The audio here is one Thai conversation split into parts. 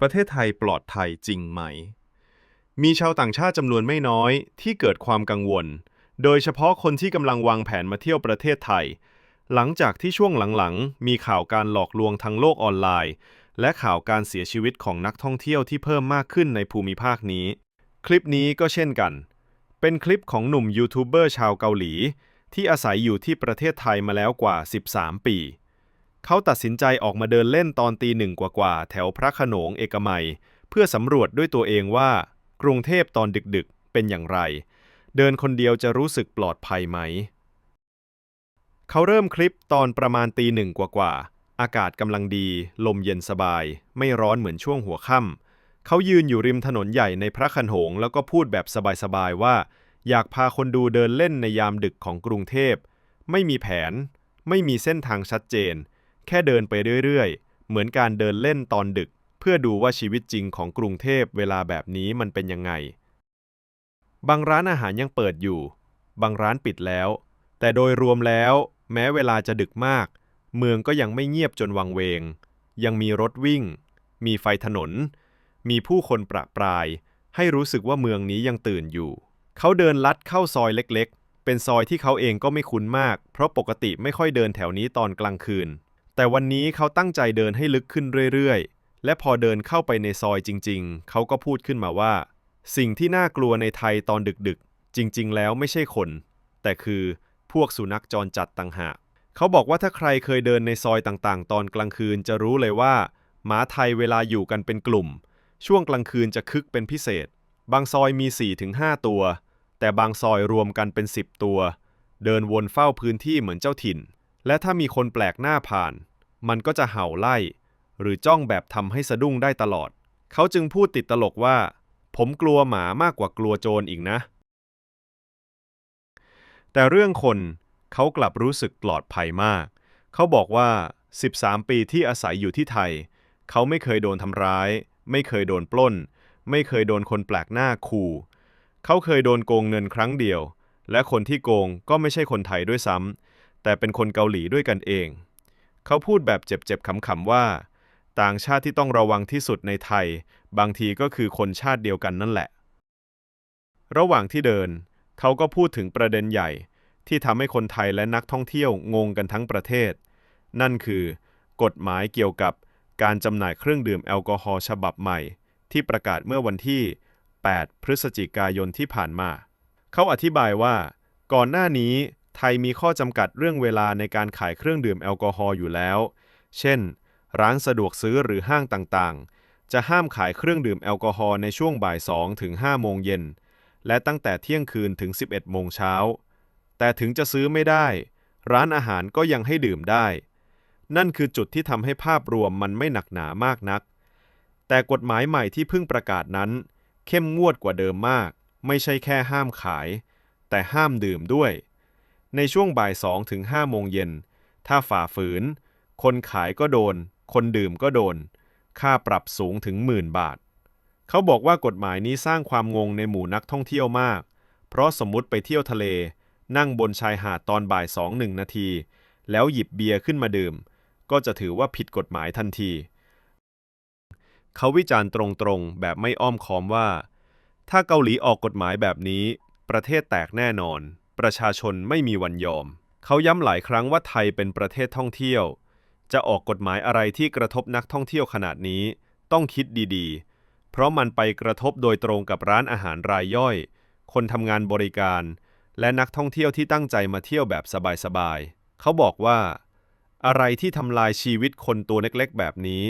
ประเทศไทยปลอดภัยจริงไหม มีชาวต่างชาติจำนวนไม่น้อยที่เกิดความกังวล โดยเฉพาะคนที่กำลังวางแผนมาเที่ยวประเทศไทย หลังจากที่ช่วงหลังๆ มีข่าวการหลอกลวงทางโลกออนไลน์ และข่าวการเสียชีวิตของนักท่องเที่ยวที่เพิ่มมากขึ้นในภูมิภาคนี้ คลิปนี้ก็เช่นกัน เป็นคลิปของหนุ่มยูทูบเบอร์ชาวเกาหลี ที่อาศัยอยู่ที่ประเทศไทยมาแล้วกว่า 13 ปี เขาตัดสินใจออกมาเดินเล่นตอนตีหนึ่งกว่าๆ แถวพระขนงเอกมัย เพื่อสำรวจด้วยตัวเองว่า กรุงเทพตอนดึกๆ เป็นอย่างไร เดินคนเดียวจะรู้สึกปลอดภัยไหม เขาเริ่มคลิปตอนประมาณตีหนึ่งกว่าๆ อากาศกำลังดี ลมเย็นสบาย ไม่ร้อนเหมือนช่วงหัวค่ำเขายืนอยู่ริมถนนใหญ่ในพระขนงแล้วก็พูดแบบสบายๆว่า อยากพาคนดูเดินเล่นในยามดึกของกรุงเทพ ไม่มีแผน ไม่มีเส้นทางชัดเจน แค่เดินไปเรื่อยๆ เหมือนการเดินเล่นตอนดึก เพื่อดูว่าชีวิตจริงของกรุงเทพเวลาแบบนี้มันเป็นยังไง บางร้านอาหารยังเปิดอยู่ บางร้านปิดแล้ว แต่โดยรวมแล้ว แม้เวลาจะดึกมาก เมืองก็ยังไม่เงียบจนวังเวง ยังมีรถวิ่ง มีไฟถนน มีผู้คนประปราย ให้รู้สึกว่าเมืองนี้ยังตื่นอยู่ เขาเดินลัดเข้าซอยเล็กๆ เป็นซอยที่เขาเองก็ไม่คุ้นมาก เพราะปกติไม่ค่อยเดินแถวนี้ตอนกลางคืน แต่วันนี้เขาตั้งใจเดินให้ลึกขึ้นเรื่อยๆ และพอเดินเข้าไปในซอยจริงๆ เขาก็พูดขึ้นมาว่า สิ่งที่น่ากลัวในไทยตอนดึกๆ จริงๆ แล้วไม่ใช่คน แต่คือพวกสุนัขจรจัดต่างหาก เขาบอกว่าถ้าใครเคยเดินในซอยต่างๆ ตอนกลางคืนจะรู้เลยว่า หมาไทยเวลาอยู่กันเป็นกลุ่ม ช่วงกลางคืนจะคึกเป็นพิเศษ บางซอยมี 4-5 ตัว แต่บางซอยรวมกันเป็น 10 ตัว เดินวนเฝ้าพื้นที่เหมือนเจ้าถิ่น และถ้ามีคนแปลกหน้าผ่าน มันก็จะเห่าไล่ หรือจ้องแบบทำให้สะดุ้งได้ตลอด เขาจึงพูดติดตลกว่า ผมกลัวหมามากกว่ากลัวโจรอีกนะ แต่เรื่องคนเขากลับรู้สึกปลอดภัยมาก เขาบอกว่า 13 ปีที่อาศัยอยู่ที่ไทย เขาไม่เคยโดนทำร้าย ไม่เคยโดนปล้น ไม่เคยโดนคนแปลกหน้าขู่ เขาเคยโดนโกงเงินครั้งเดียว และคนที่โกงก็ไม่ใช่คนไทยด้วยซ้ำ แต่เป็นคนเกาหลีด้วยกันเอง เขาพูดแบบเจ็บๆขำๆว่า ต่างชาติที่ต้องระวังที่สุดในไทย บางทีก็คือคนชาติเดียวกันนั่นแหละ ระหว่างที่เดิน เขาก็พูดถึงประเด็นใหญ่ ที่ทำให้คนไทยและนักท่องเที่ยวงงกันทั้งประเทศ นั่นคือ กฎหมายเกี่ยวกับการจำหน่ายเครื่องดื่มแอลกอฮอล์ฉบับใหม่ ที่ประกาศเมื่อวันที่ 8 พฤศจิกายนที่ผ่านมา เขาอธิบายว่า ก่อนหน้านี้ ไทยมีข้อจำกัดเรื่องเวลาในการขายเครื่องดื่มแอลกอฮอล์อยู่แล้ว เช่น ร้านสะดวกซื้อหรือห้างต่างๆ จะห้ามขายเครื่องดื่มแอลกอฮอล์ในช่วงบ่าย2ถึง5โมงเย็น และตั้งแต่เที่ยงคืนถึง 11โมงเช้า แต่ถึงจะซื้อไม่ได้ ร้านอาหารก็ยังให้ดื่มได้ นั่นคือจุดที่ทำให้ภาพรวมมันไม่หนักหนามากนัก แต่กฎหมายใหม่ที่เพิ่งประกาศนั้น เข้มงวดกว่าเดิมมาก ไม่ใช่แค่ห้ามขาย แต่ห้ามดื่มด้วย ในช่วงบ่าย2ถึง5โมงเย็น ถ้าฝ่าฝืน คนขายก็โดน คนดื่มก็โดน ค่าปรับสูงถึงหมื่นบาท เขาบอกว่ากฎหมายนี้สร้างความงงในหมู่นักท่องเที่ยวมาก เพราะสมมติไปเที่ยวทะเล นั่งบนชายหาดตอนบ่ายสองหนึ่งนาที แล้วหยิบเบียร์ขึ้นมาดื่ม ก็จะถือว่าผิดกฎหมายทันที เขาวิจารณ์ตรงๆ แบบไม่อ้อมค้อมว่า ถ้าเกาหลีออกกฎหมายแบบนี้ ประเทศแตกแน่นอน ประชาชนไม่มีวันยอม เขาย้ำหลายครั้งว่าไทยเป็นประเทศท่องเที่ยว จะออกกฎหมายอะไรที่กระทบนักท่องเที่ยวขนาดนี้ ต้องคิดดีๆ เพราะมันไปกระทบโดยตรงกับร้านอาหารรายย่อย คนทำงานบริการ และนักท่องเที่ยวที่ตั้งใจมาเที่ยวแบบสบายๆ เขาบอกว่า อะไรที่ทำลายชีวิตคนตัวเล็กๆ แบบนี้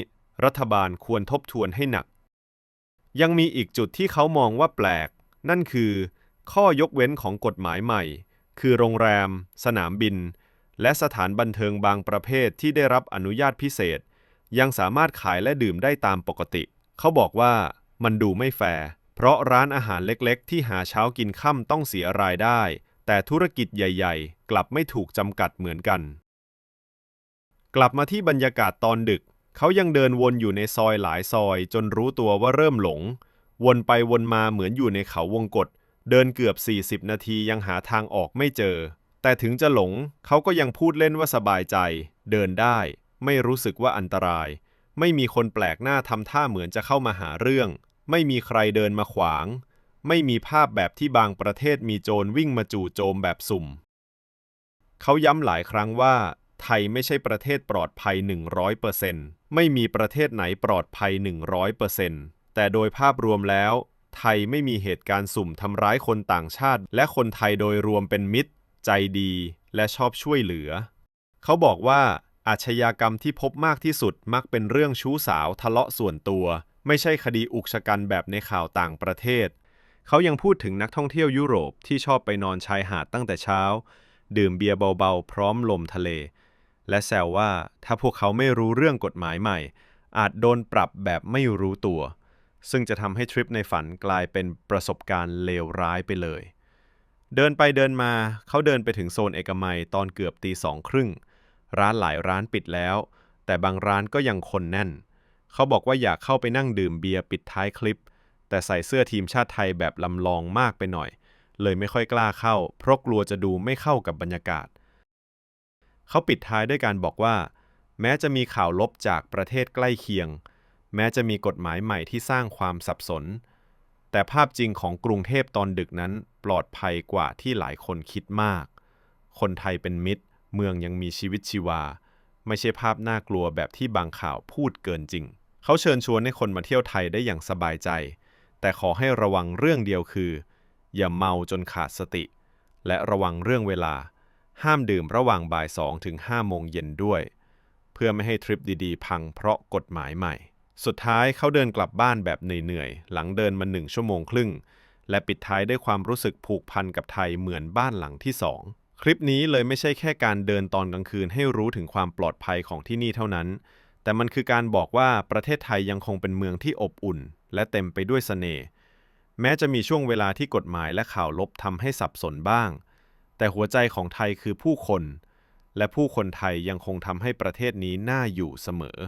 รัฐบาลควรทบทวนให้หนัก ยังมีอีกจุดที่เขามองว่าแปลก นั่นคือ ข้อยกเว้นของกฎหมายใหม่ คือโรงแรม สนามบิน และสถานบันเทิงบางประเภทที่ได้รับอนุญาตพิเศษ ยังสามารถขายและดื่มได้ตามปกติ เขาบอกว่ามันดูไม่แฟร์เพราะร้านอาหารเล็กๆ ที่หาเช้ากินค่ำต้องเสียรายได้ แต่ธุรกิจใหญ่ๆ กลับไม่ถูกจำกัดเหมือนกัน กลับมาที่บรรยากาศตอนดึก เขายังเดินวนอยู่ในซอยหลายซอย จนรู้ตัวว่าเริ่มหลง วนไปวนมาเหมือนอยู่ในเขาวงกฏ เดินเกือบ 40 นาทียังหาทางออกไม่เจอ แต่ถึงจะหลงเขาก็ยังพูดเล่นว่าสบายใจ เดินได้ ไม่รู้สึกว่าอันตราย ไม่มีคนแปลกหน้าทำท่าเหมือนจะเข้ามาหาเรื่อง ไม่มีใครเดินมาขวาง ไม่มีภาพแบบที่บางประเทศมีโจรวิ่งมาจู่โจมแบบสุ่ม เขาย้ำหลายครั้งว่าไทยไม่ใช่ประเทศปลอดภัย 100%ไม่มีประเทศไหนปลอดภัย 100%แต่โดยภาพรวมแล้ว ไทยไม่มีเหตุการณ์สุ่มทำร้ายคนต่างชาติ และคนไทยโดยรวมเป็นมิตร ใจดี และชอบช่วยเหลือ เขาบอกว่าอาชญากรรมที่พบมากที่สุดมักเป็นเรื่องชู้สาวทะเลาะส่วนตัว ไม่ใช่คดีอุกชะกันแบบในข่าวต่างประเทศ เขายังพูดถึงนักท่องเที่ยวยุโรปที่ชอบไปนอนชายหาดตั้งแต่เช้า ดื่มเบียร์เบาๆ พร้อมลมทะเล และแซวว่าถ้าพวกเขาไม่รู้เรื่องกฎหมายใหม่ อาจโดนปรับแบบไม่รู้ตัว ซึ่งจะทำให้ทริปในฝันกลายเป็นประสบการณ์เลวร้ายไปเลย เดินไปเดินมาเขาเดินไปถึงโซนเอกมัยตอนเกือบตีสองครึ่ง ร้านหลายร้านปิดแล้ว แต่บางร้านก็ยังคนแน่น เขาบอกว่าอยากเข้าไปนั่งดื่มเบียร์ปิดท้ายคลิป แต่ใส่เสื้อทีมชาติไทยแบบลำลองมากไปหน่อย เลยไม่ค่อยกล้าเข้า เพราะกลัวจะดูไม่เข้ากับบรรยากาศ เขาปิดท้ายด้วยการบอกว่า แม้จะมีข่าวลบจากประเทศใกล้เคียง แม้จะมีกฎหมายใหม่ที่สร้างความสับสน แต่ภาพจริงของกรุงเทพตอนดึกนั้นปลอดภัยกว่าที่หลายคนคิดมาก คนไทยเป็นมิตร เมืองยังมีชีวิตชีวา ไม่ใช่ภาพน่ากลัวแบบที่บางข่าวพูดเกินจริง เขาเชิญชวนให้คนมาเที่ยวไทยได้อย่างสบายใจ แต่ขอให้ระวังเรื่องเดียวคือ อย่าเมาจนขาดสติ และระวังเรื่องเวลา ห้ามดื่มระหว่างบ่าย2ถึง5โมงเย็นด้วย เพื่อไม่ให้ทริปดีๆ พังเพราะกฎหมายใหม่ สุดท้ายเขาเดินกลับบ้านแบบเหนื่อยๆ หลังเดินมาหนึ่งชั่วโมงครึ่ง และปิดท้ายด้วยความรู้สึกผูกพันกับไทยเหมือนบ้านหลังที่สองคลิปนี้เลยไม่ใช่แค่การเดินตอนกลางคืนให้รู้ถึงความปลอดภัยของที่นี่เท่านั้น แต่มันคือการบอกว่าประเทศไทยยังคงเป็นเมืองที่อบอุ่น และเต็มไปด้วยเสน่ห์ แม้จะมีช่วงเวลาที่กฎหมายและข่าวลบทำให้สับสนบ้าง แต่หัวใจของไทยคือผู้คน และผู้คนไทยยังคงทำให้ประเทศนี้น่าอยู่เสมอ